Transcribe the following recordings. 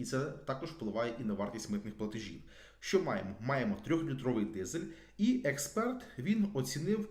і це також впливає і на вартість митних платежів. Що маємо? Маємо 3-літровий дизель, і експерт він оцінив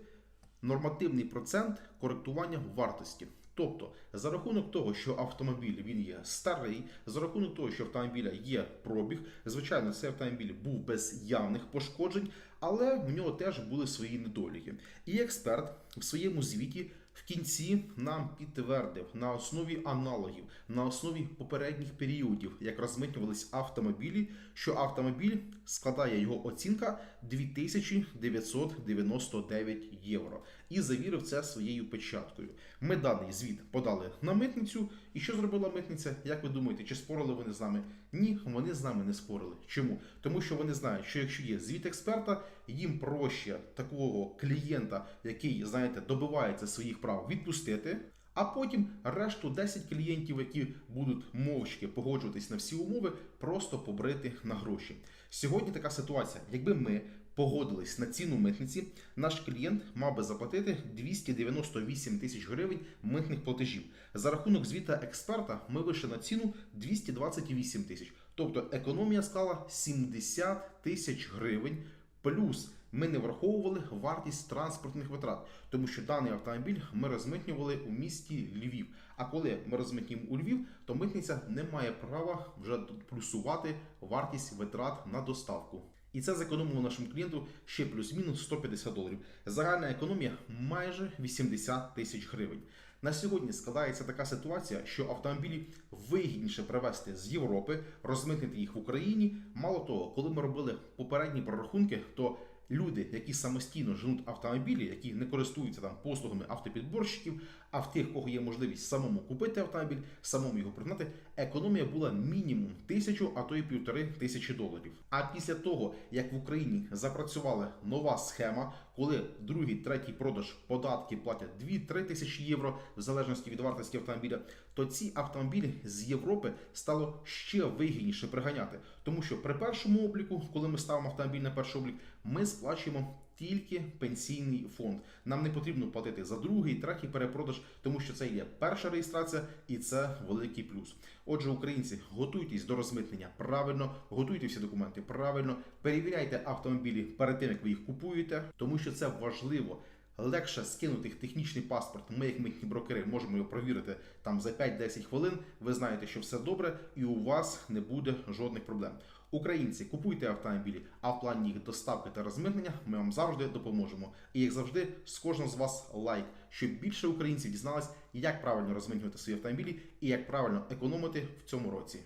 нормативний процент коректування вартості. Тобто, за рахунок того, що автомобіль він є старий, за рахунок того, що автомобіля є пробіг, звичайно, цей автомобіль був без явних пошкоджень, але в нього теж були свої недоліки. І експерт в своєму звіті в кінці нам підтвердив на основі аналогів, на основі попередніх періодів, як розмитнювались автомобілі, що автомобіль складає його оцінка 2999 євро. І завірив це своєю печаткою. Ми даний звіт подали на митницю. І що зробила митниця? Як ви думаєте, чи спорили вони з нами? Ні, вони з нами не спорили. Чому? Тому що вони знають, що якщо є звіт експерта, їм проще такого клієнта, який, знаєте, добивається своїх прав, відпустити. А потім решту 10 клієнтів, які будуть мовчки погоджуватись на всі умови, просто побрити на гроші. Сьогодні така ситуація. Якби ми погодились на ціну митниці, наш клієнт мав би заплатити 298 тисяч гривень митних платежів. За рахунок звіта експерта ми вийшли на ціну 228 тисяч. Тобто економія склала 70 тисяч гривень. Плюс ми не враховували вартість транспортних витрат, тому що даний автомобіль ми розмитнювали у місті Львів. А коли ми розмитнюємо у Львів, то митниця не має права вже плюсувати вартість витрат на доставку. І це зекономило нашому клієнту ще плюс-мінус 150 доларів. Загальна економія майже 80 тисяч гривень. На сьогодні складається така ситуація, що автомобілі вигідніше привезти з Європи, розмитнити їх в Україні. Мало того, коли ми робили попередні прорахунки, то люди, які самостійно женуть автомобілі, які не користуються там послугами автопідборщиків, а в тих, кого є можливість самому купити автомобіль, самому його пригнати, економія була мінімум тисячу, а то й півтори тисячі доларів. А після того, як в Україні запрацювала нова схема, коли другий, третій продаж податки платять 2-3 тисячі євро в залежності від вартості автомобіля, то ці автомобілі з Європи стало ще вигідніше приганяти, тому що при першому обліку, коли ми ставимо автомобіль на перший облік, ми сплачуємо тільки пенсійний фонд. Нам не потрібно платити за другий, третій перепродаж, тому що це є перша реєстрація і це великий плюс. Отже, українці, готуйтесь до розмитнення правильно, готуйте всі документи правильно, перевіряйте автомобілі перед тим, як ви їх купуєте, тому що це важливо. Легше скинути технічний паспорт. Ми, як митні брокери, можемо його провірити там за 5-10 хвилин. Ви знаєте, що все добре, і у вас не буде жодних проблем. Українці, купуйте автомобілі, а в плані їх доставки та розмитнення ми вам завжди допоможемо. І як завжди, з кожного з вас лайк, щоб більше українців дізнались, як правильно розмитнювати свої автомобілі і як правильно економити в цьому році.